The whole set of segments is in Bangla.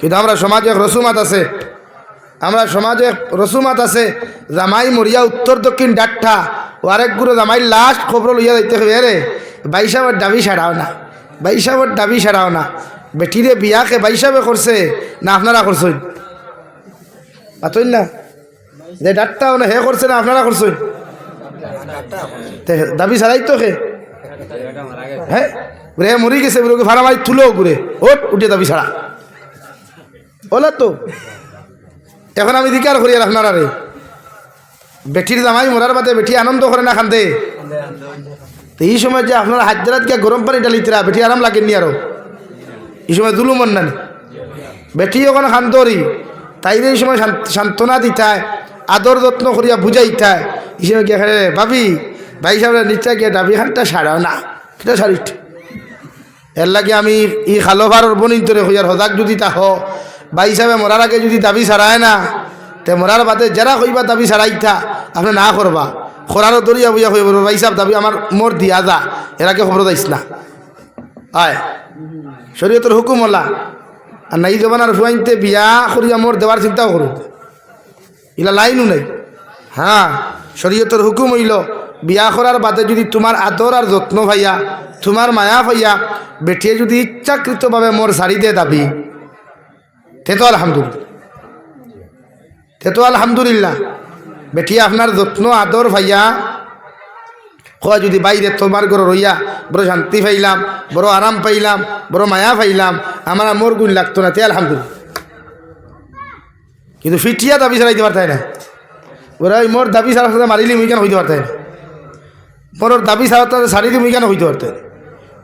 কিন্তু আমরা সমাজে এক রসুমাত আছে। আমরা সমাজে রসুমাত আছে, জামাই মরিয়া উত্তর দক্ষিণ ডাট্টা ও আরেক আরেকগুলো জামাই লাস্ট খবর লইয়া যাইতে হবে রে বাইসাবের দাবি ছাড়াও না বাইসাবের দাবি ছাড়াও না। বেটিরে বিয়াকে বাইশাবে করছে, না আপনারা করছেন? পাতইন না? যে ডাট্টাও না, হে করছে না, আপনারা করছেন? দাবি ছাড়াই তো হে। হ্যাঁ রে, মরি গেছে ভাড়া মারি, তুলো ঘুরে ওট উঠে দাবি ছাড়া। ওলা তো। এখন আমি দিকে আর করি আর আপনারা রে বেটির জামাই মরার বাদে বেটি আনন্দ করে না খান্দে। তো এই সময় যে আপনারা হাজারাত গিয়ে গরম পানি ডালিতরা বেটি আরাম লাগেননি আরও এই সময় দুলু মন নানি। বেটি ওখানে খান্তরি তাইরে এই সময় সান্ত্বনা দিতায় আদর যত্ন করিয়া বুঝাইতায় এই সময় গিয়ে খালে ভাবি ভাই সাহেব নিচে গিয়ে ডাবি খানটা সারাও না এটা সারিট এর লাগে আমি ই খালো ভারর বনিন্তরে হইয়ার হজাক যদি তাহ ভাই সাহেব মরার আগে যদি দাবি ছাড়ায় না, তে মরার বাদে যারা কইবা দাবি ছাড়াইতা আপনি না করবা। খরারও দরিয়া বইয়া হইব ভাই সাহেব দাবি আমার মোর দিয়া যা, এর আগে খবর দিস না। আয়। শরীয়তের হুকুম হলা। আর নাই জমানার ফুয়াইনতে বিয়া করিয়া মোর দেওয়ার চিন্তাও করুন ইলা লাইনও নাই। হ্যাঁ শরীয়তের হুকুম হইল, বিয়া করার বাদে যদি তোমার আদর আর যত্ন ভাইয়া তোমার মায়া ভাইয়া বেটিয়ে যদি ইচ্ছাকৃতভাবে মোর শাড়ি দিয়ে দাবি। তে তো আলহামদুলিল্লাহ। তে তো আলহামদুলিল্লাহ। বেটিয়ে আপনার যত্ন, আদর ভাইয়া। কয় যদি বাইরে তোমার ঘর রইয়া বড় শান্তি পাইলাম, বড় আরাম পাইলাম, বড় মায়া পাইলাম, আমার মোর গুণ লাগতো না, তে আলহামদুলিল্লাহ। কিন্তু ফিটিয়া দাবি ছাড়াইতে পারতাই না। ওরা ওই মোর দাবি ছাড়ার সাথে মারিলি মুই কেন হইতে পারতাই না? মোর দাবি ছাড়ার সাথে সারিলি মুই কেন হইতে পারতাই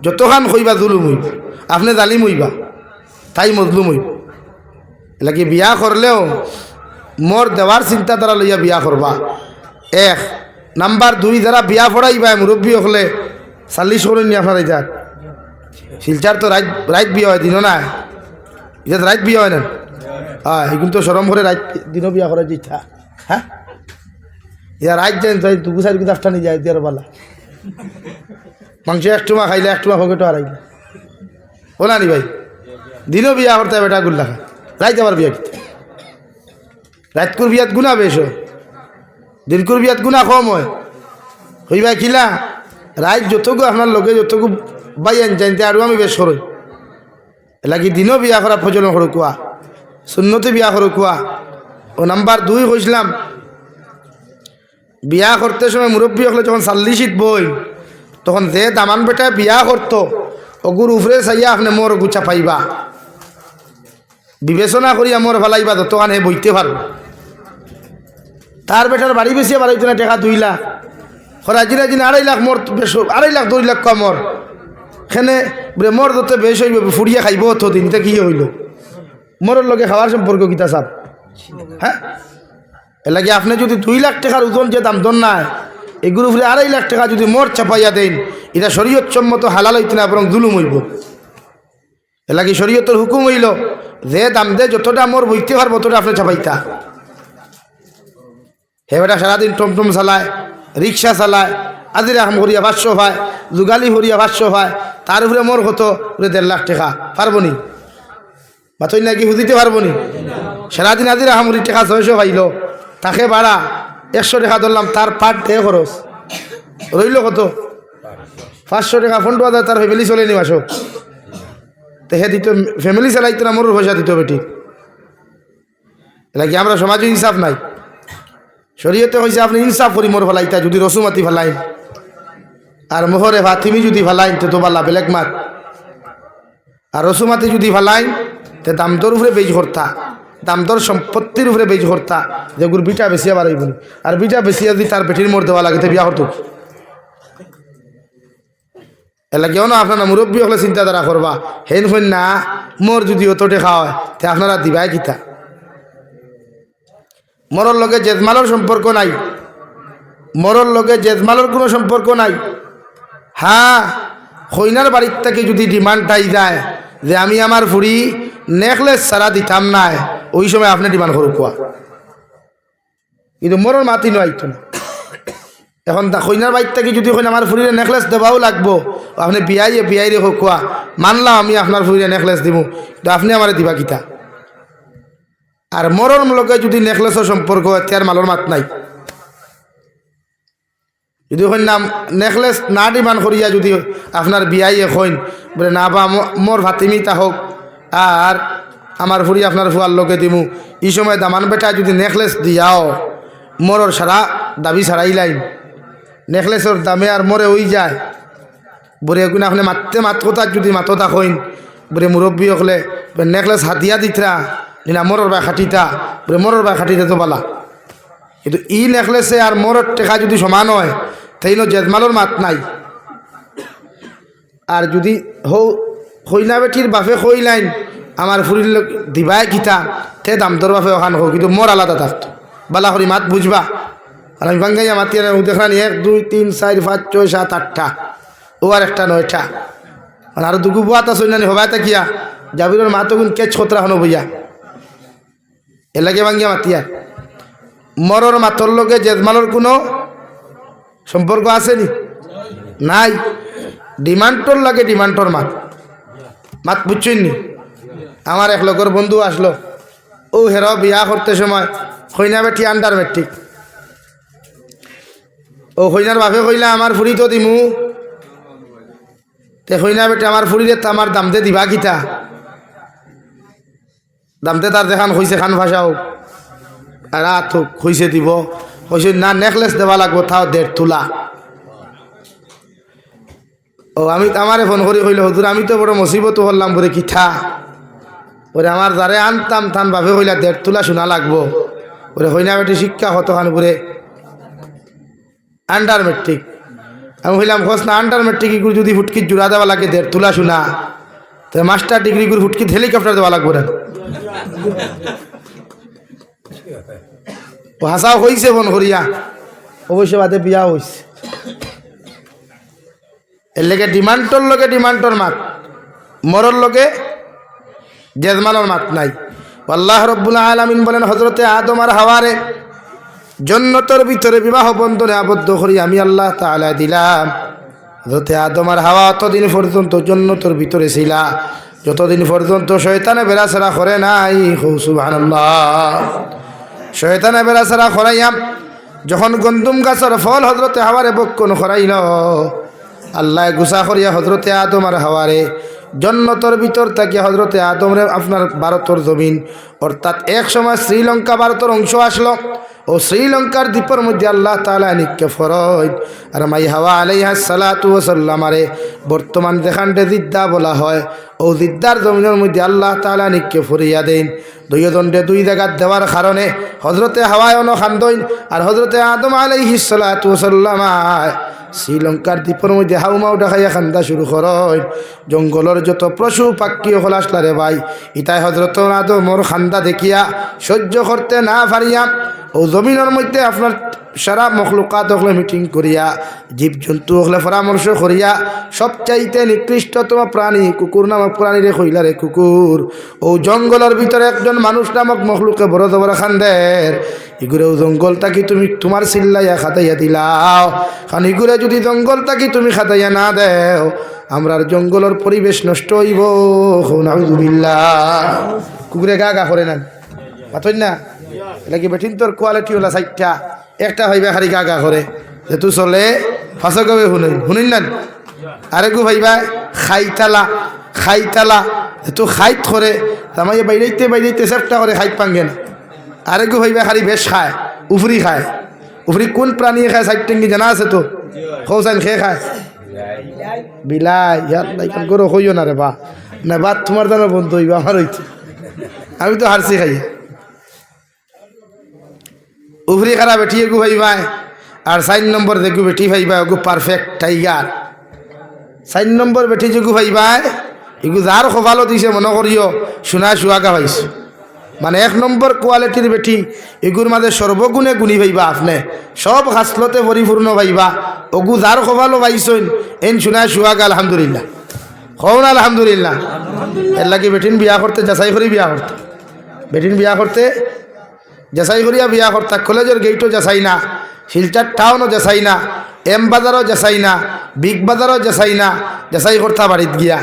যতখান হইবা জুলুম হইব, আপনি জালিম হইবা, তাই মজলুম হইব। এলাকি বিয়া করলেও মোর দেওয়ার চিন্তাধারা লইয়া বিয়া করবা এক নাম্বার দুই যারা বিয়া পড়াইবা মুরব্বী হলে চাল্লিশ করুন আপনার এটা শিলচার তো রাইত রাইত বিয়া হয় দিনও না? এটা রাইত বিয়া হয় না হ্যাঁ এখন তো সরম করে রাইত দিনও বিয়া করার ইচ্ছা। হ্যাঁ ইয়া রাইত যাই যাই দুগু চারি দশটা নিয়ে যায় দিয়ার পালা মাংস একটু মা খাইলে একটু মা ফকেটো হারাইলে না নি ভাই? দিনও বিয়া করতে হবে এটা গুল্লা খা রাইত আবার বিয়া কিতে রাতকুর বিয়াত গুণা বেশ হয় দিনকুর বিয়াত গুণা কম হয়। হইবা কিলা? রাইত যতগু আপনার লগে যতগু বাই আন জানতে আরও আমি বেশ করই লাগি দিনও বিয়া করা প্রচলন করো কোয়া শূন্যতে বিয়া করো কোয়া ও নাম্বার দুই কইছিলাম বিয়া করতে সময় মুরব্বী হলে যখন চাল্লিশিত বই তখন যে দামান বেটায় বিয়া করতো অগুর উফরে চাইয়া আপনি মোর গুছা পাইবা। বিবেচনা করিয়া মোর যতখান হে বইতে পারব তার বেটার বাড়ি বেশি বাড়াইতো না টাকা দুই লাখ। রাজিনা জিনা আড়াই লাখ মোর আড়াই লাখ, দুই লাখ কম মোর সেনে মোর যত বেশ হইব ফুরিয়া খাইব অত দিন তা কি হইল? মোর লগে খাওয়ার সম্পর্ক কিতা চাপ। হ্যাঁ এর লাগে আপনি যদি দুই লাখ টাকার ওজন যে দাম দন নাই এগুলো ফুলে আড়াই লাখ টাকা যদি মোর চাপাইয়া দেন এটা শরীয়ত সম্মত হালাল হইতে না বরং জুলুম হইব। এর লাগে শরীয়তের হুকুম হইল যে দাম দে, যতটা মোর বইতে পারব, ততটা আপনি চাপাইতা। হে বেটা, সারাদিন টমটম চালায়, রিক্সা চালায় আজিরা হাম করিয়া পাঁচশো ভাই যুগালি হরিয়া পাঁচশো ভাই তার উপরে মোর কত? উপরে দেড় লাখ টাকা, পারব নি? বাতই নাকি বুঝিতে পারব নি? সারাদিন আজিরা হামরি টাকা ছয়শো পাইল, তাকে বাড়া একশো টাকা ধরলাম, তার পার ডে খরচ। রইল কত? পাঁচশো টাকা ফোন হাজার, তার ফ্যামিলি চলে নি মাসো। হে দিত ফ্যামিলি চালাইতো না মোর পয়সা দিত বেটি এটা কি আমরা সমাজে ইনসাফ নাই? শরীয়তে হয়েছে আপনি ইনসাফ করি মোর ফেলাইতা যদি রসুমাতি ফেলাইন আর মোহরে ভাতিমি যদি ফেলাইন তো তো বালা বেলেগ মাত। আর রসুমাতি যদি ফেলাইন তে দামদর উপরে বেজ করতা দামদর সম্পত্তির উপরে বেজ করতা যে গুর বিটা বেশি আবার আর বিটা বেশি যদি তার পেটির মোর দেওয়া লাগে, তো বিয়া করতো এলাকেও না আপনারা মুরব্বী হলে চিন্তাধারা করবা হেন হইন না মোর যদি অত টেকা হয় তে আপনারা দিবাই কিতা? মরর লগে জেজমালর সম্পর্ক নাই। মরর লগে জেজমালর কোনো সম্পর্ক নাই। হ্যাঁ হইনার বাড়ির থেকে যদি ডিমান্ডটাই যায়, যে আমি আমার ফুড়ি নেকলেস ছাড়া দিতাম নাই, ওই সময় আপনি ডিমান্ড করুক কিন্তু মরর মাতি নয় না এখন তা কইনার বাইর যদি কইন আমার ফুরিরে নেকলেস দেওয়াও লাগবো। আপনি বিয়াইয়ে বিয়াই রে কোয়া, মানলাম আমি আপনার ফুরিরে নেকলেস দিব তো আপনি আমার দিবা কিতা? আর মরণ লগে যদি নেকলেসের সম্পর্ক তার মালর মাত নাই। যদি হইন নাম নেকলেস না ডিমান্ড করিয়া যদি আপনার বিয়াই হইন, বলে না বা মোর ভাতিমি তা হোক, আর আমার ফুরি আপনার ফুয়ার লোকে দিমু, এই সময় দামান বেটা যদি নেকলেস দিয়াও মোরর সারা দাবি ছাড়াই লাইন। নেকলেসের দামে আর মরে ওই যায়। বরে এগুলো আপনি মাততে মাত কথা যদি মাততা হইন বরে মুরব্বী হলে নেকলেস হাতিয়া দিতরা নিনা মরর বা খাটিতা বলে মরর বা খাটিতে তো বালা কিন্তু ই নেকলেসে আর মোরর টেকা যদি সমান হয় তাই জেদমালোর মাত নাই। আর যদি হৌ হইনা বেটির বাপে কইলাইন আমার ফুরির দিবাই কিতা, তে দাম তোর বাপে ওখান হোক কিন্তু মোর আলাদা থাকতো বালা করি মাত বুঝবা। আর আমি ভাঙ্গাইয়া মাতি দেখানি এক, দুই, তিন, চার, পাঁচ, ছয়, সাত, আটটা। ও আর একটা নয়টা। আর আরও দুগু বুয়াত আছে না হবাই তাকিয়া জাবিরের মা তো গুণ কেচ খতরা হনো বইয়া। এলাকে ভাঙ্গিয়া মাতিয়া। মরর মাতর লগে জেজমালোর কোনো সম্পর্ক আছে নি নাই। ডিমান্ডটোর লাগে ডিমান্ডটোর মাত। মাত বুঝছেন নি আমার এক লোকের বন্ধু আসলো। ও হের বিয়া করতে সময় কইনা বেটি আন্ডার মেট্রিক ও কইনার বাপে কইলা আমার ফুরি তো দিমু। তে কইনা বেটি আমার ফুরিরে আমার দামতে দিবা কিতা। দামতে তার দেখান হইছে খান ভাষাও আর তো হইছে দিব। হইছে না নেকলেস দেওয়া লাগবো, তাও দেড় তোলা। ও, আমি আমারে ফোন করি কইলে হজুর আমি তো বড় মুসিবত করলাম বলে কিঠা ওরে আমার যারে আনতাম থান ভাবে কইলা, দেড় তোলা শোনা লাগবো। ওরে হইনা বেটি শিক্ষা কতখান করে আন্ডার মেট্রিক আমি কইলাম খোঁজ না আন্ডার মেট্রিক ইগুলো যদি ফুটকি জোড়া দেওয়া লাগে দেড় তোলা শোনা। তো মাস্টার ডিগ্রি করে ফুটকি হেলিকপ্টার দেওয়া লাগবো ও হাসাও হইছে ফোন করিয়া। অবশ্য বাদে বিয়া হইছে। এর লেগে ডিমান্ডর লগে ডিমান্ডর মাত। মরর লগে জেজমানোর মাত নাই। আল্লাহ রব্বুল আলমিন বলেন হজরতে আদম আর হাওয়ারে জন্নতর ভিতরে বিবাহ বন্ধনে আবদ্ধ করি আমি আল্লাহ তালা দিলাম। হজরতে আদম আর হাওয়া অতদিন পর্যন্ত জন্নতর ভিতরে ছিলা। যতদিন পর্যন্ত শয়তানে বেড়াচেরা করে নাই সুবাহ শয়তানে বেড়াচেরা করাইয়াম যখন গন্দুম গাছের ফল হজরতে হাওয়ারে বক্ষণ করাইল, আল্লাহ গুসা করিয়া হজরতে আদম আর হাওয়ারে জন্নতর ভিতর থাকি হজরতে আদমরে আপনার ভারতর জমিন। অর্থাৎ এক সময় শ্রীলঙ্কা ভারতের অংশ আসলো ও শ্রীলঙ্কার দ্বীপের মধ্যে আল্লাহ তালা নিকে ফরজ। আর মাই হাওয়া আলাইহা সালাতু সাল্লামারে বর্তমান যেখানটে জিদ্দা বলা হয়, ও জিদ্দার জমিনের মধ্যে আল্লাহ তালা নিকে ফরিয়া দেন। দুই দণ্ডে দুই জায়গার দেওয়ার কারণে হজরতে হাওয়ায় অন খান্দইন আর হজরতে আদম আলাইহি সালাতু সাল্লামায় শ্রীলঙ্কার দ্বীপের মধ্যে হাউমাউ দেখাইয়া খান্দা শুরু করয় জঙ্গলের যত পশু, পাখি হল আসলারে ভাই। ইতাই হজরত আদমর খান্দা দেখিয়া সহ্য করতে না পারিয়া ও জমিনের মধ্যে আপনার সারা মখলুকাত হলে মিটিং করিয়া জীবজন্তু হলে পরামর্শ করিয়া সবচাইতে নিকৃষ্টতম প্রাণী কুকুর নামক প্রাণীরে কইলারে কুকুর ও জঙ্গলের ভিতরে একজন মানুষ নামক মখলুকে বড় বড় খান্দের ইগুরেও জঙ্গল তাকি তুমি তোমার চিল্লাইয়া খাতাইয়া দিলাও কারণ ইগুরে যদি জঙ্গল তাকি তুমি খাতাইয়া না দেও আমরার জঙ্গলের পরিবেশ নষ্ট হইব নাউজুবিল্লাহ কুকুরে গা গা করে নেন পাতই না এটা কি বেঠিন তোর কোয়ালিটি হলা চারটা একটা হইবা খালি গা গা করে, যে তু চলে ফাঁসা কবে শুনুন শুনুন না আরেকু ভাইবা, খাইতালা খাইতালা। তো খাইত করে তামাই বাইরেইতে বাইরেইতে চেষ্টা করে খাইত পাঙ্গে না আরেকু ভাইবা খালি বেশ খায় উফরি খায়। উফরি কোন প্রাণী খায় সাইড টেঙ্গি জানা আছে তো? খৌসাইন খেয়ে খায়? বিলাই ইয়ার লাইকান করো হইও না রে বা। না বা তোমার দানো বন্ধু হইবা আমার হইতে আমি তো হারছি খাই উফরি খারা বেটি এগু ভাইবাই? আর চার নম্বর দেখু বেটি ভাইবা এগু পারফেক্ট টাইগার চার নম্বর বেটি যেগু ভাইবাই, এগু যার খোভালো দিছে, মনে করিও শোনা শুয়াগা পাইছো। মানে এক নম্বর কোয়ালিটির বেটি এগুর মাঝে সর্বগুণে গুণী ভাইবা আপনি। সব হাসলতে পরিপূর্ণ ভাইবা। অগু যার খোভালো পাইছইন এন শোনা শুয়াগা আলহামদুলিল্লাহ। হও না আলহামদুলিল্লাহ? এর লাগি বেটিন বিয়া করতে যাচাই করে বিয়া করতে বেটিন বিয়া করতে যাচাই করিয়া বিয়া করতা, কলেজের গেইটও যাচাই না, শিলচার টাউনও যাচাই না এম বাজারও যাচাই না বিগ বাজারও যাচাই না, যাচাই করতা বাড়িত গিয়া।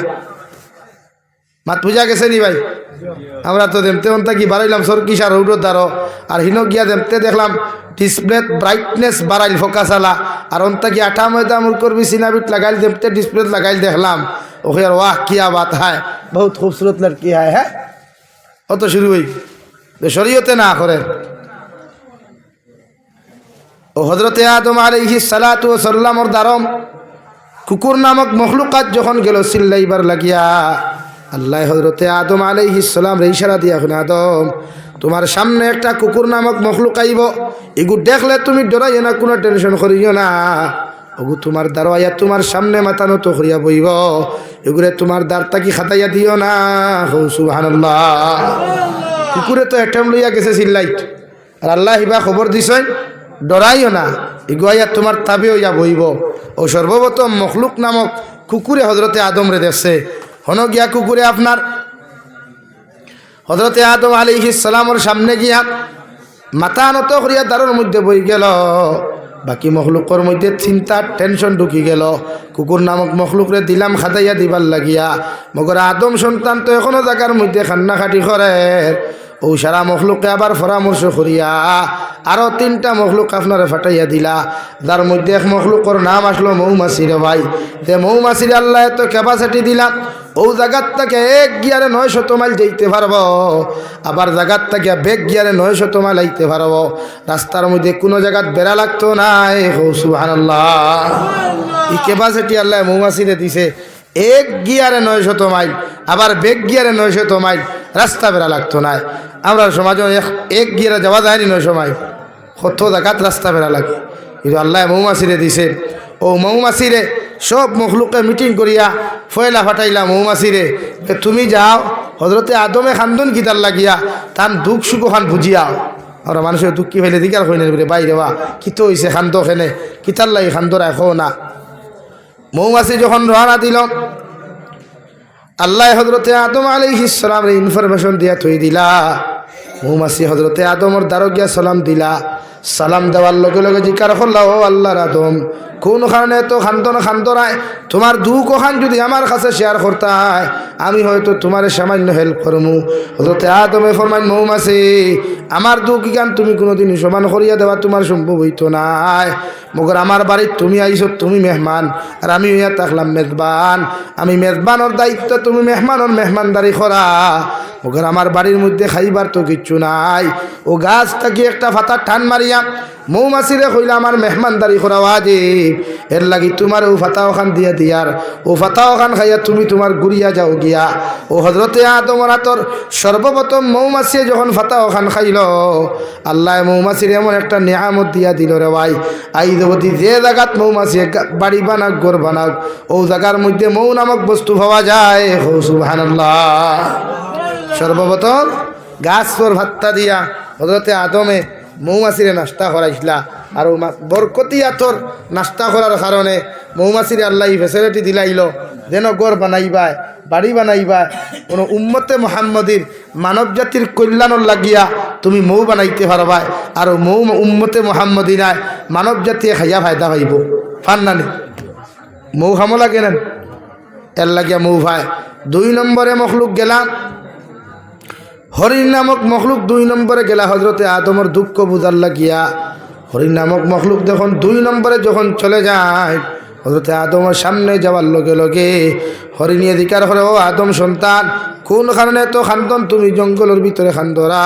মাত বুঝা গেছে নি ভাই? আমরা তো দেমতে অন্তা কি বাড়াইলাম আর রৌডর দ্বারো আর হিনো গিয়া দেমতে দেখলাম ডিসপ্লে ব্রাইটনেস বাড়াইল ফোকাস আলা আর অন্তা কি আঠা ময়দা মুর করবি সিনাবিট লাগাইল দেমতে ডিসপ্লে লাগাইল দেখলাম। ওকে আর ওয়াহ, কিয়া বাত হায়, বহুত খুবসুরত লড়কি হায় হ্যাঁ? অত শুরু হই। শরীয়তে না করে। ও হজরতে আদম আলাইহি সালাতু ও সাল্লামর দারম, কুকুর নামক মখলুকাত যখন গেল চিল্লাইবার লাগিয়া, আল্লাহ হজরতে আদম আলাইহি সালাম রে ইশারা দিয়া শুনে আদম, তোমার সামনে একটা কুকুর নামক মখলুক আইব। এগু দেখলে তুমি ডরাইও না, কোনো টেনশন করিও না। ওগু তোমার দারোয়া তোমার সামনে মাথা নত করিয়া বইব। এগুলো তোমার দ্বার তাকি খাতাইয়া দিও না? হৌ সুবহানাল্লাহ। কুকুরে তো এটেম লইয়া গেছে চিল্লাইট আর আল্লাহ ইবা খবর দিছেন, ডরাইও না, ইগুয়াইয়া তোমার তাবে হইয়া বইব ও সর্বপ্রথম মখলুক নামক কুকুরে হজরতে আদম রে দেখছে। হন গিয়া কুকুরে আপনার হজরতে আদম আলী সালামর সামনে গিয়া মাথা নত করিয়া দারুর মধ্যে বই গেল। বাকি মখলুকর মধ্যে চিন্তা, টেনশন ঢুকি গেল। কুকুর নামক মখলুকরে দিলাম, খাদাইয়া দিবার লাগিয়া। মগর আদম সন্তান তো এখনও জায়গার মধ্যে খান্না খাটি করে। ও সারা মখলুককে আবার পরামর্শ করিয়া আরও তিনটা মখলুক আপনারে ফাটাইয়া দিলা। যার মধ্যে এক মখলুকর নাম আসলো মৌমাছি রে ভাই। তে মৌমাছির আল্লাহ এত ক্যাপাসিটি দিলাম, ও জায়গার থেকে এক গিয়ারে নয় শত মাইল যেতে পারব। আবার জায়গার থেকে বেগ গিয়ারে নয় শত মাইল আইতে পারব। রাস্তার মধ্যে কোনো জায়গাত বেড়া লাগতো না এ হো সুহান এই ক্যাপাসিটি আল্লাহ মৌমাছিরে দিছে। এক গিয়ারে নয় শত মাইল, আবার বেগ গিয়ারে নয় শত মাইল। রাস্তা বেড়া লাগতো না। আমরা সমাজে এক- গিয়ারে যাওয়া যায়নি নয় সময়। কত জায়গাত রাস্তা বেড়া লাগে। কিন্তু আল্লাহ মৌমাছিরে দিছে। ও মৌমাছিরে সব মখলুকে মিটিং করিয়া ফয়লা ফাটাইলা মৌমাছিরে। তুমি যাও হজরতে আদমে খান্দন কিতার লাগিয়া তান দুঃখ সুখ খান বুঝিয়াও। আর মানুষের দুঃখ ফেলে দিকার হইনে রে, বাইরে বা। কিতো হইছে খান্দ খেনে? কিতার লাগি খান্দ রাখো না। মৌমাছি যখন রওনা দিল আল্লাহ হজরতে আদম আলী ইসলাম ইনফরমেশন দিয়া থই দিলা। মৌমাসি হজরতে আদমর দ্বারকিয়া সালাম দিলা। সালাম দেওয়ার লগে লগে জিকার হল্লা ও আল্লাহর আদম কোন কারণে তো খান্তন খান্তরায় তোমার দুঃখ খান যদি আমার কাছে শেয়ার করতায় আমি হয়তো তোমার সামান্য হেল্প করমু। হজরতে আদমে ফরমাইন মৌমাছি, আমার দুঃখ গান তুমি কোনোদিন সমান করিয়া দেওয়া তোমার সম্ভব হইতো নাই। মগর আমার বাড়ির তুমি আইছো তুমি মেহমান, আর আমি হইয়া থাকলাম মেজবান। আমি মেজবানোর দায়িত্ব, তুমি মেহমানোর মেহমানদারি করা। মগর আমার বাড়ির মধ্যে খাইবার তো কিচ্ছু নাই। ও গাছ থাকি একটা ফাতা টান মারিয়া মৌমাছিরে কইলা আমার মেহমানদারি করা ওয়াজিব এর লাগি তোমার ও ফাতা ওখান দিয়া দিয়ার ও ফাতা ওখান খাইয়া তুমি তোমার গুড়িয়া যাও গিয়া। ও হজরতে আদমর হাতর সর্বপ্রথম মৌমাছিয়ে যখন ফাতা ওখান খাইল, আল্লাহ মৌমাছির এমন একটা নেহামত দিয়া দিল রে ভাই। আই দেবতী যে জায়গাত মৌমাছি বাড়ি বানাক, গড় বানাক ও জায়গার মধ্যে মৌ নামক বস্তু পাওয়া যায়। হো, সুবহানাল্লাহ। সর্বপ্রথম গাছ তোর ভাত্তা দিয়া। হজরতে আদমে মৌমাছিরে নাস্তা করাইছিলা আর বরকতিয়া তোর নাস্তা করার কারণে মৌমাছিরে আল্লাহ ফেসিলিটি দিলাইল, যেন গড় বানাইবায় বাড়ি বানাইবা কোনো উম্মতে মোহাম্মদীর মানব জাতির কল্যাণর লাগিয়া তুমি মৌ বানাইতে পারবা আর মৌ উম্মতে মোহাম্মদিনায় মানব জাতি খাইয়া ফায়দা পাইব। ফান নানি। মৌ খামো লাগে নেন? এর লাগিয়া মৌ ভাই দুই নম্বরে মখলুক গেলাম হরিণ নামক মখলুক দুই নম্বরে গেলা হজরতে আদমর দুঃখ বুঝার লাগিয়া, হরিণ নামক মখলুক যখন দুই নম্বরে যখন চলে যায়, হজরতে আদমের সামনে যাওয়ার লগে লগে হরিণী অধিকার করে ও আদম সন্তান, কোন কারণে তো খান্দন? তুমি জঙ্গলের ভিতরে খান্দরা,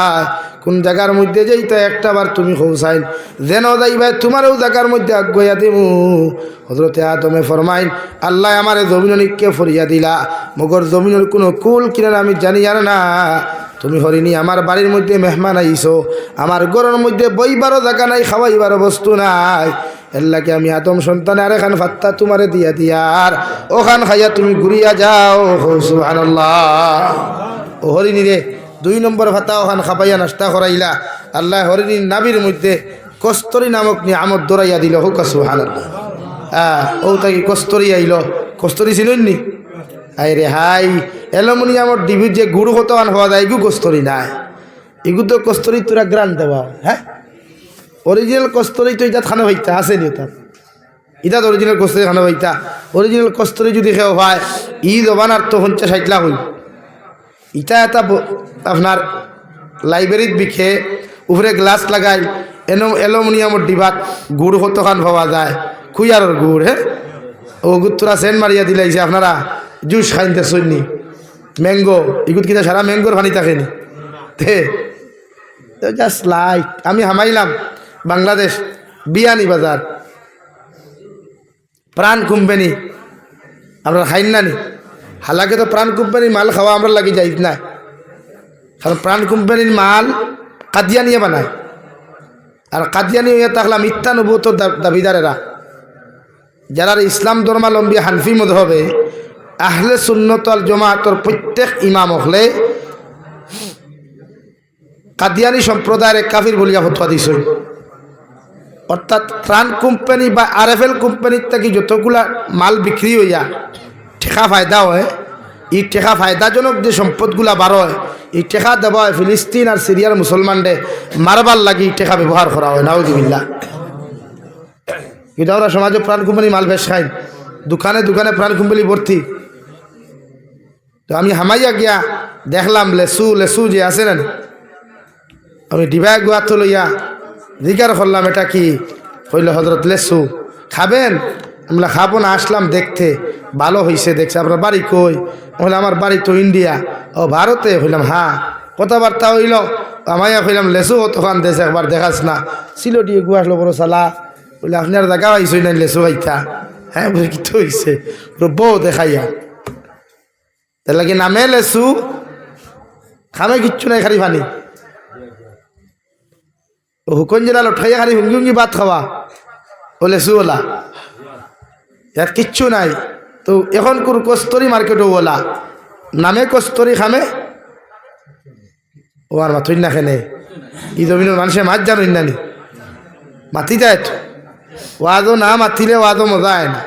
কোন জায়গার মধ্যে যেইটা একটা বার তুমি খৌসাইন যেন যাইবাই তোমারও জায়গার মধ্যে আগুয়া দিমু। হজরতে আদমে ফরমাইন, আল্লাহ আমারে জমিননিককে ফরিয়া দিলা, মগর জমিনের কোনো কুল কিনা আমি জানি আর না। তুমি হরিণী, আমার বাড়ির মধ্যে মেহমান আইছো, আমার ঘরের মধ্যে বইবারও জায়গা নাই, খাওয়াইবারও বস্তু নাই। এর লাগে আমি আদম সন্তান আর এখান ফাত্তা তোমারে দিয়া দিয়ার ওখান খাইয়া তুমি ঘুরিয়া যাও সুবহানাল্লাহ। ও হরিণী রে, দুই নম্বর ভাতা ওখান খাপাইয়া নাস্তা করাইলা। আল্লাহ হরিণীর নাবির মধ্যে কস্তরি নামক নিয়ে আমদ দৌড়াইয়া দিল হোক সুবহানাল্লাহ। হ্যাঁ ও তাকে কস্তরি আইল। কস্তরি ছিলেন আই রে হাই অ্যালুমিনিয়ামর ডিবির যে গুড় কত আন হওয়া যায়, এগু কস্তরি নাই। এগু তো কস্তরি তোরা গ্রান দেওয়া হ্যাঁ? অরিজিনাল কস্তরি তো এটা খানা ভাইতা, আছে নি তার এটা তো অরিজিনাল কস্তরি খানা ভাইতা। অরিজিনাল কস্তরি যদি খেয়ে হয়, ই জবানার তো পঞ্চাশ ষাট হইল ইটা এটা আপনার লাইব্রেরিত বিখে, উপরে গ্লাস লাগাই, এনো অ্যালুমিনিয়ামের ডিবাত গুড় কতখান পাওয়া যায়। খুইয়ারর গুড় হ্যাঁ ও গুড় তোরা সেন্ট মারিয়া দিলাইছে আপনারা। জুস খাইতে শুননি ম্যাঙ্গো ইগুত কিনা সারা ম্যাঙ্গোর পানি থাকেনি তে জাস্ট লাইট আমি হামাইলাম বাংলাদেশ বিয়ানি বাজার। প্রাণ কোম্পানি আমরা খাইন না নি? হালাকে তো প্রাণ কোম্পানির মাল খাওয়া আমরা লাগি যাই না। কারণ প্রাণ কোম্পানির মাল কাদিয়ানিয়ে বানায়। আর কাদিয়ানি হইয়া থাকলে মিথ্যা নবুত দাবিদারেরা। যারা ইসলাম ধর্মালম্বী হানফি মত হবে আহলে সুন্নতল জমাতর প্রত্যেক ইমাম হলে কাদিয়ানি সম্প্রদায়ের কাফির বলিয়া ফতোয়া দিছ। অর্থাৎ ত্রাণ কোম্পানি বা আর এফ এল কোম্পানির থেকে যতগুলা মাল বিক্রি হইয়া ঠেকা ফায়দা হয়, এই টেকা ফায়দাজনক যে সম্পদগুলা বার হয়, এই টেকা দেওয়া হয় ফিলিস্তিন আর সিরিয়ার মুসলমানরে মারবার লাগি এই টেকা ব্যবহার করা হয় নাউদিবিল্লা কিন্তু আমরা সমাজে প্রাণ কোম্পানি মাল বেশ খাই দোকানে দোকানে প্রাণ কোম্পানি ভর্তি। তো আমি হামাইয়া গিয়া দেখলাম, লেসু লেসু যে আছে না আমি ডিবাই গুয়াত লইয়া জিজ্ঞার করলাম এটা কি? হইল হজরত লেসু, খাবেন? আমরা খাব না, আসলাম দেখতে। ভালো হয়েছে দেখছে। আপনার বাড়ি কই? বলে আমার বাড়ি তো ইন্ডিয়া। ও, ভারতে? হইলাম হ্যাঁ। কথাবার্তা হইল আমায়া হইলাম লেসু তখন দেশে একবার দেখাস না। সিলটি গুয়া আসলো, বড় সালা। বলে আপনার দেখা পাইছই না লেসু খাইতা হ্যাঁ বলে, কি হয়েছে বউ দেখাইয়া। তার লাগে নামে লেসু? খামে কিচ্ছু নাই খালি ও হুকন জেলা লঠাইয়া খালি হুঙ্গি হুঙ্গি ভাত খাওয়া। ও লেসু ওলা। ইয়াত কিচ্ছু নাই। তো এখন কোন কস্তরি মার্কেটও ওলা। নামে কস্তরি খামে। ও আর মাথুই না খেনে। ই জমিনের মানুষে মাছ জানুই নানি মাতি যায় তো। ওয়াজও না মাতিলে ওয়াজও মজা আয় না।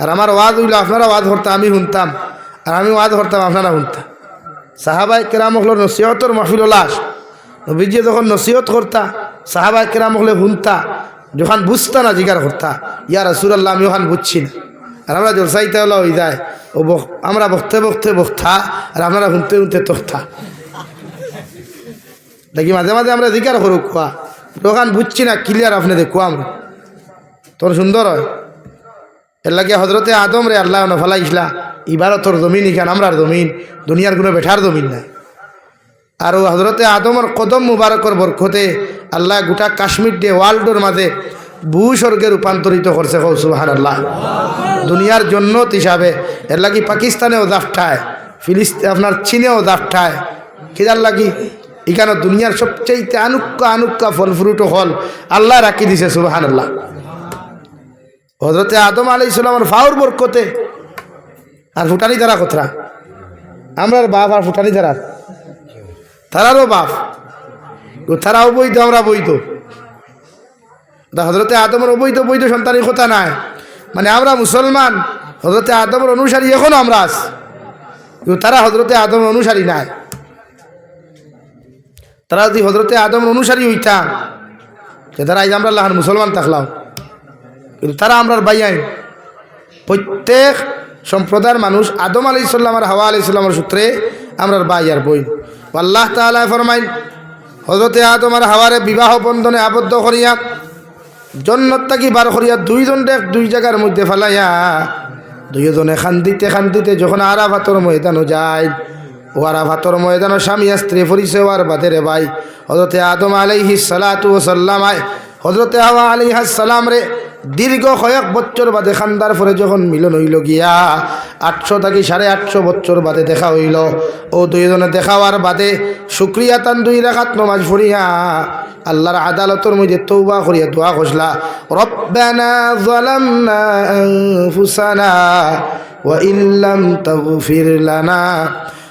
আর আমার ওয়াজ হইল, আপনারা ওয়াজ করতাম আমি শুনতাম। আর আমি ওয়াজ করতাম আপনারা শুনতাম সাহাবাই কেরাম হলো নসিহতর মাহফিল লাশ। নবীজি যখন নসিহত করতা সাহাবাই কেরাম হলে শুনতা, যখন বুঝতা না, জিগার করতা, ইয়া রসুল্লাহ আমি ওখান বুঝছি না। আর আমরা জলসাইতে হলো হয়ে যায় ও আমরা বকতে বকতে বকতা, আর আপনারা শুনতে শুনতে তখতা দেখি মাঝে মাঝে আমরা জিজ্ঞার করু কোয়া। দোকান বুঝছি না ক্লিয়ার আপনি দেখো আমরা তোর সুন্দর হয়। এর লাগে হজরতে আদম রে আল্লাহ নফালা ইসলা। ইবারও তোর জমিন ইখান আমরার জমিন। দুনিয়ার কোনো বেঠার জমিন নাই। আর হজরতে আদমর কদম মুবারকর বরকতে আল্লাহ গোটা কাশ্মীর দিয়ে ওয়ার্ল্ডর মাঝে ভূস্বর্গে রূপান্তরিত করছে সুবাহান আল্লাহ দুনিয়ার জন্নত হিসাবে। এর লাগি পাকিস্তানেও দাফঠায় ফিলিস্তিন আপনার চীনেও দাফঠায় কিদার লাগি এখানে দুনিয়ার সবচেয়ে আনুক্কা আনুক্কা ফল ফ্রুট ফল আল্লাহ রাখি দিছে সুবাহান আল্লাহ হজরতে আদম আলি ইসলামের ফাউর বরকতে আর ফুটানি ধারা কোথরা? আমরার বাপ আর ফুটানি ধারার তারারও বাপ। তো তারাও বৈধ, আমরা বৈধ। হজরতে আদমের অবৈধ, বৈধ সন্তানের কথা নাই। মানে আমরা মুসলমান, হজরতে আদমের অনুসারী এখনও আমরা কিন্তু তারা হজরতে আদমের অনুসারী নাই। তারা যদি হজরতে আদমের অনুসারী হইতাম, যে তারা আজ আমরা লাহান মুসলমান থাকলাম। কিন্তু তারা আমরার বাইয়াই প্রত্যেক সম্প্রদায়ের মানুষ আদম আলি ইসলাম আর হাওয়া আলি ইসলামের সূত্রে আমরার বাই আর বই আল্লাহ তালা ফরমাইন হজরতে আদম আর হাওয়ারে বিবাহ বন্ধনে আবদ্ধ করিয়া, জন্নত বার করিয়া দেখ দুই জায়গার মধ্যে ফেলাইয়া, দুইজনে খান্দিতে খান্দিতে যখন আরাফাতর ময়দানও যায়, ও আরাফাতর ময়দানও স্বামী স্ত্রী পরিচয় আর বাদে রে ভাই হজরতে আদম আলাইহি সালাতু সাল্লাম আয় হজরতে হাওয়া আলাইহি সালাম রে দীর্ঘ কয়েক বছর বাদে খান্দার পরে যখন মিলন হইল গিয়া, আটশো থাকি সাড়ে আটশো বছর বাদে দেখা হইল। ও দুইজনে দেখা হওয়ার বাদে শুক্রিয়া তান দুই রাখাত নমাজ পড়িয়া আল্লাহর আদালতের মধ্যে তৌবা করিয়া দোয়া খসলা রব্বানা আনফুসানা ওয়া ইল্লাম তাগফির লানা।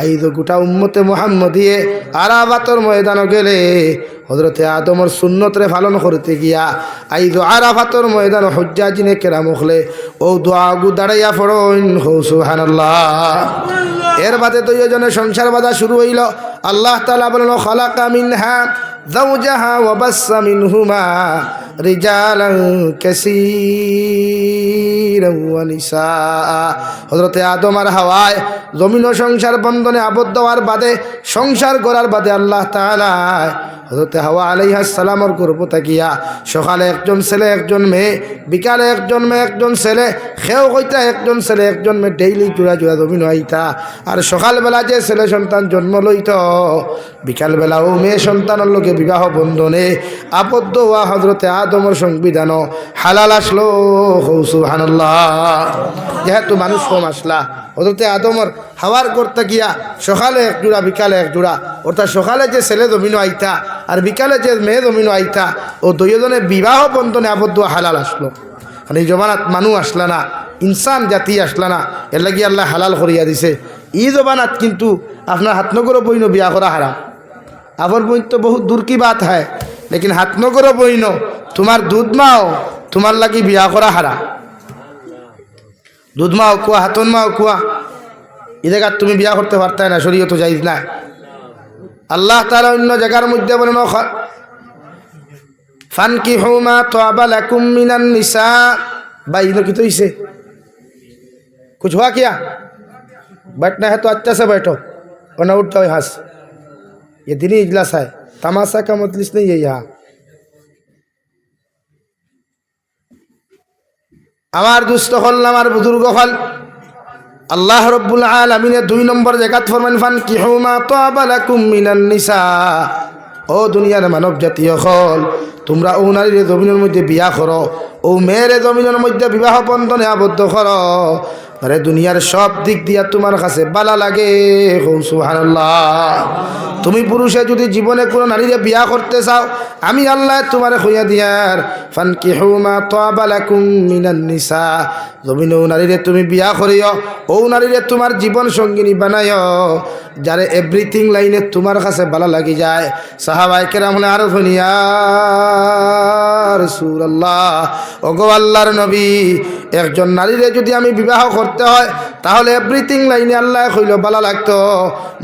আইদ গোটা উম্মতে মোহাম্মদিয়ে আরাবাতর ময়দানও গেলে হজরতে আদমর সুন্নতরে পালন করতে গিয়া আই দো আরাফাতর ময়দান হজ্জা জিনে কেরা মুখলে ও দোয়াগু দাঁড়াইয়া ফড়ন হৌ সুহানাল্লাহ এর বাদে তো জনে সংসার বাধা শুরু হইল। আল্লাহ তালা বলেন খালাকা মিনহা জাউজাহা ওবাসা মিনহুমা। রিজালা আদম আর হাওয়ায় জমিন সংসার বন্ধনে আবদ্ধ হওয়ার বাদে সংসার করার বাদে আল্লাহ তাআলা হজরত হাওয়া আলাইহাসালামর গর্ব তাকিয়া সকালে একজন ছেলে, একজন মেয়ে, বিকালে একজন মেয়ে, একজন ছেলে, সেও কইতা একজন ছেলে, একজন মেয়ে ডেইলি জোড়া জোড়া জমিন আইতা। আর সকালবেলা যে ছেলে সন্তান জন্ম লইত বিকালবেলা ও মেয়ে সন্তানের লোকে বিবাহ বন্ধনে আবদ্ধ হওয়া হজরতে আদ আদমর সংবিধান হালাল আসলো। যেহেতু মানুষ কম আসলা হজরতে আদমর হাওয়ার করতে গিয়া সকালে এক জোড়া, বিকালে এক জোড়া, অর্থাৎ সকালে যে ছেলে জমিন আইতা আর বিকালে যে মেয়ে জমিন আইতা, ও দুইজনে বিবাহ বন্ধনে আবদ্ধ হালাল আসলো। আর এই জমানাত মানুষ আসলা না, ইনসান জাতি আসলা না, এর লাগি আল্লাহ হালাল করিয়া দিছে। ই জমানাত কিন্তু আপনার হাতনগরও বইন বিয়া করা হারাম। আবার বইন তো বহুত দূর কি বাত হয়, লেকিন হাতনগরও বইন তোমার দুধ মাও তোমার লাগি বিয়া করা হারা দুধ মাও কুয়া হাতন মাও কুয়া এ জায়গার তুমি বিয়া করতে পারতাই না শরীয় তো যাই না আল্লাহ তারা অন্য জায়গার মধ্যে বলেন ফান কি হৌমা তো আবাল মিনান নিসা বা ইনো কি তো ইসে कुछ हुआ क्या बैठना है तो अच्छा से बैठो वरना उठ जाओ यहाँ से ये दिनी इजलास है तमाशा का मजलिस नहीं है यहाँ আমার দুস্থ হল আমার বুজুর্গ হল। আল্লাহ রব্বুল আলমিনের দুই নম্বর জায়গাত ফরমান ফান কি হুমা তো মিনান ও দুনিয়ার মানব জাতীয় হল, তোমরা ও নারীর জমিনের মধ্যে বিয়া করো। ও মেয়ের জমিনের মধ্যে বিবাহ বন্ধনে আবদ্ধ করো। আরে দুনিয়ার সব দিক দিয়া তোমার কাছে বালা লাগে। তুমি পুরুষে যদি জীবনে কোনো নারীরে বিয়া করতে চাও, আমি আল্লাহ তোমার হইয়া দিয়ার ফানকি হুমা তোয়াবালাকুম মিনান নিসা। জমিন ও নারীরে তুমি বিয়া করিও, ও নারীরে তোমার জীবন সঙ্গিনী বানায় যারে এভরিথিং লাইনে তোমার কাছে ভালো লাগি যায়। সাহাবাই কেরাম হলে আরও ফনিয়ার সুর আল্লাহ ওগো আল্লাহর নবী একজন নারীরে যদি আমি বিবাহ করতে হয় তাহলে এভরিথিং লাইনে আল্লাহ কইল, বালা লাগতো।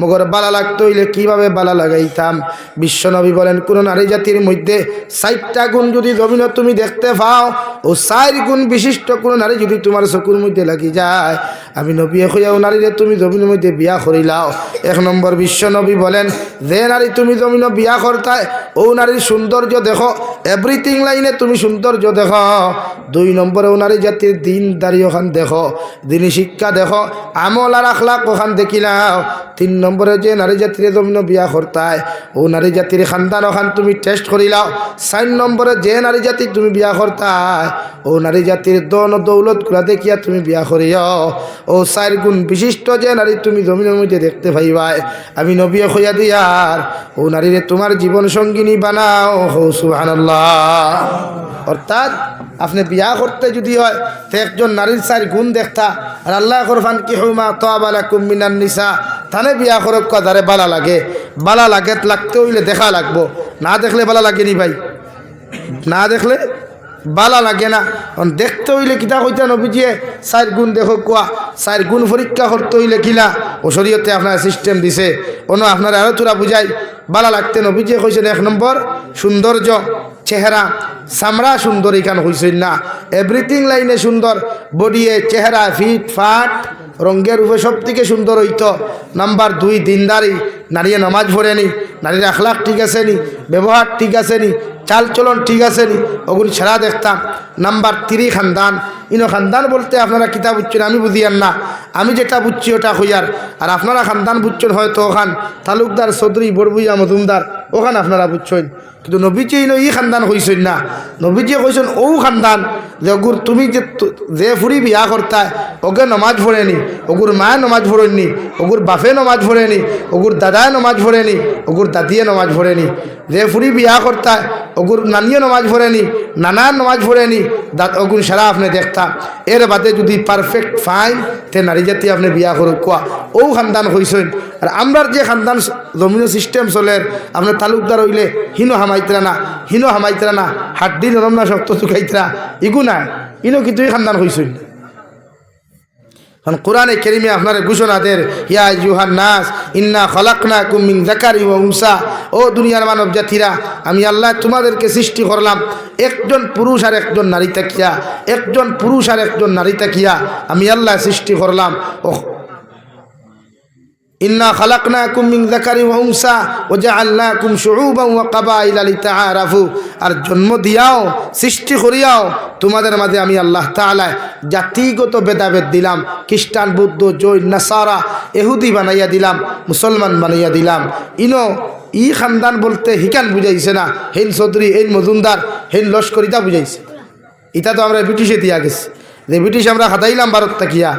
মগর, বালা লাগতো হইলে কীভাবে বালা লাগাইতাম? বিশ্বনবী বলেন, কোন নারী জাতির মধ্যে ষাটটা গুণ যদি জমিন তুমি দেখতে পাও, ও চার গুণ বিশিষ্ট কোন নারী যদি তোমার চকুর মধ্যে লাগি যায়, আমি নবী হইয়াও নারীরে তুমি জমিনের মধ্যে বিয়া করিলাও এক নম্বর বিশ্বনবী বলেন, যে নারী তুমি জমিন বিয়া করতায় ও নারীর সৌন্দর্য দেখো এভরিথিং লাইনে তুমি সৌন্দর্য দেখো। দুই নম্বরে, ও নারী জাতির দিন দাঁড়িয়ে ওখান দেখো, দিনী শিক্ষা দেখো আমল আর আখলাক ওখান দেখিলাও তিন নম্বরে যে নারী জাতির জমিন বিয়া করতায়, ও নারী জাতির খানদান ওখান তুমি টেস্ট করিলাও চার নম্বরে যে নারী জাতি তুমি বিয়া করতায়, ও নারী জাতির দন দৌলতগুলা দেখিয়া তুমি বিয়া করিও। ও চার গুণ বিশিষ্ট যে নারী তুমি জমিনের মধ্যে দেখতে পাইবাই। আমি নবী হইয়া দিয়ার, ও নারীরে তোমার জীবন সঙ্গিনী বানাও। হো, সুবহানাল্লাহ। অর্থাৎ আপনি বিয়া করতে যদি হয়, তো একজন নারীর চার গুণ দেখতা। আর আল্লাহ করফান কি হুমা তোয়াবালা কুমিনার নিসা। তানে বিয়া করক তারে বালা লাগে। বালা লাগে, লাগতে হইলে দেখা লাগবো। না দেখলে বালা লাগেনি ভাই। না দেখলে বালা লাগে না। দেখতে হইলে কিতা কইতা নবীজিয়ে? চার গুণ দেখো কোয়া, চার গুণ পরীক্ষা করতে হইলে কিলা? ও শরীয়তে আপনার সিস্টেম দিছে। অন্য আপনার আরও তোরা বুঝাই, বালা লাগতে নবীজিয়ে কইছেন এক নম্বর, সৌন্দর্য, চেহারা, চামড়া সুন্দর এখান হইছেন না। এভরিথিং লাইনে সুন্দর বডিয়ে চেহারা ফিট ফাট রঙ্গের রূপে সব থেকে সুন্দর হইত। নাম্বার দুই, দিনদারি। নারীয়ে ভরে নি নারীর আখলাখ ঠিক আছে নি ব্যবহার ঠিক আছে নি চাল চলন ঠিক আছে নি ওগুলি ছাড়া দেখতাম। নাম্বার তিরি খানদান। ইনো খানদান বলতে আপনারা কিতাব বুঝছেন আমি বুঝিয়ান না। আমি যেটা বুঝছি ওটা হইয়ার। আর আপনারা খানদান বুঝছেন হয়তো ওখান, তালুকদার চৌধুরী বড়বুইয়া মজুমদার। ওখান আপনারা বুঝছেন। কিন্তু নবীজি ইনো ই খানদান হইছেন না। নবীজি কইছেন ও খানদান, যে ওগুর তুমি যে যে ফুরি বিয়া করতায় ওকে নমাজ ভরেনি ওগুর মায়ে নমাজ ভরেননি ওগুর বাপে নমাজ ভরেনি ওগুর দাদায় নমাজ ভরেনি ওগুর দাদিয়ে নমাজ ভরেনি যে ফুরি বিয়া করতায় ওগুর নানিয়ে নমাজ ভরেনি নানার নমাজ ভরেনি দাঁত ওগুন সারা আপনি দেখতাম এর বাদে যদি পারফেক্ট ফাইন তে নারী জাতি আপনি বিয়া করুক কোয়া। ও খানদান হইছেন আর আমরার যে খানদান জমিন সিস্টেম চলের আপনার তালুকদার হইলে হিনো হামাইতরা না, হিনো হামাইতরা না, হাড্ডি নরম না, শক্ত চুকাইতরা, ইগু না ইনো কিন্তু খানদান হইছেন কারণ কোরআনে কেরিমে আপনার ঘোষণা দের ইয়া জুহান নাস, ইন্না খলাকনা কুমিং জাকারি ও উমসা ও দুনিয়ার মানব জাতিরা, আমি আল্লাহ তোমাদেরকে সৃষ্টি করলাম, একজন পুরুষ আর একজন নারী তাকিয়া, একজন পুরুষ আর একজন নারী তাকিয়া, আমি আল্লাহ সৃষ্টি করলাম। ও ইন্না খালাকনাকুম মিন যাকারি ওয়া উনসা ওয়া জাআলনাকুম শুউবান ওয়া কাবাইলা লিতাআরাফু। আর জন্ম দিয়াও, সৃষ্টি করিয়াও তোমাদের মাঝে আমি আল্লাহ তাআলা জাতিগত ভেদাভেদ দিলাম, খ্রিস্টান, বৌদ্ধ, জৈন, নাসারা এহুদি বানাইয়া দিলাম, মুসলমান বানাইয়া দিলাম। ইনো, ই খানদান বলতে হিকান বুঝাইছে না, হেন চৌধুরী, হেন মজুমদার, হেন লস্করিতা বুঝাইছে। ইটা তো আমরা ব্রিটিশে দিয়া গেছি। যে ব্রিটিশ আমরা হাতাইলাম ভারত তাকিয়া,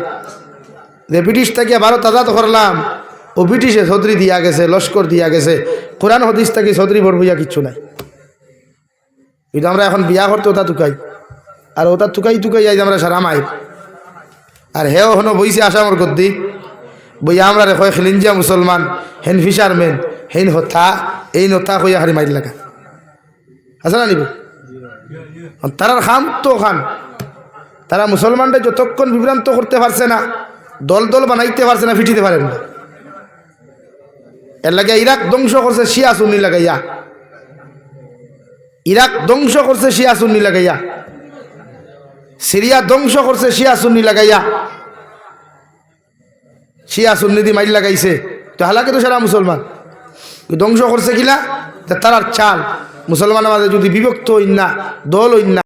যে ব্রিটিশ থেকে ভারত আজাদ করলাম ও ব্রিটিশে চৌধুরী দিয়া গেছে, লস্কর দিয়া গেছে। কোরআন হদিস থেকে চৌধুরী বড় কিচ্ছু নাই। কিন্তু আমরা এখন বিয়া করতে ওটা তুকাই। আর ওটা তুকাই তুকাই যাই আমরা সারা মাই আর হেও হনো বইছে আসামর গদ্দি। বইয়া আমরা রে হয় মুসলমান, হেন ফিশারম্যান, হেন হতা এই নতা কইয়া হারি মাইর লাগা। আছে না নিব? তারার খাম তো খান তারা মুসলমানরা যতক্ষণ বিভ্রান্ত করতে পারছে না, দল দল বানাইতে পারছে না, ফিটিতে পারেন না। এর লাগে ইরাক ধ্বংস করছে, শিয়া সুন্নি লাগাইয়া ইরাক ধ্বংস করছে, শিয়া সুন্নি লাগাইয়া সিরিয়া ধ্বংস করছে, শিয়া সুন্নি লাগাইয়া শিয়া সুন্নি দি মাইল লাগাইছে। তো হালাকে তো সারা মুসলমান। ধ্বংস করছে কিলা তারার চাল। মুসলমানের মাঝে যদি বিভক্ত হইন না, দল হইন না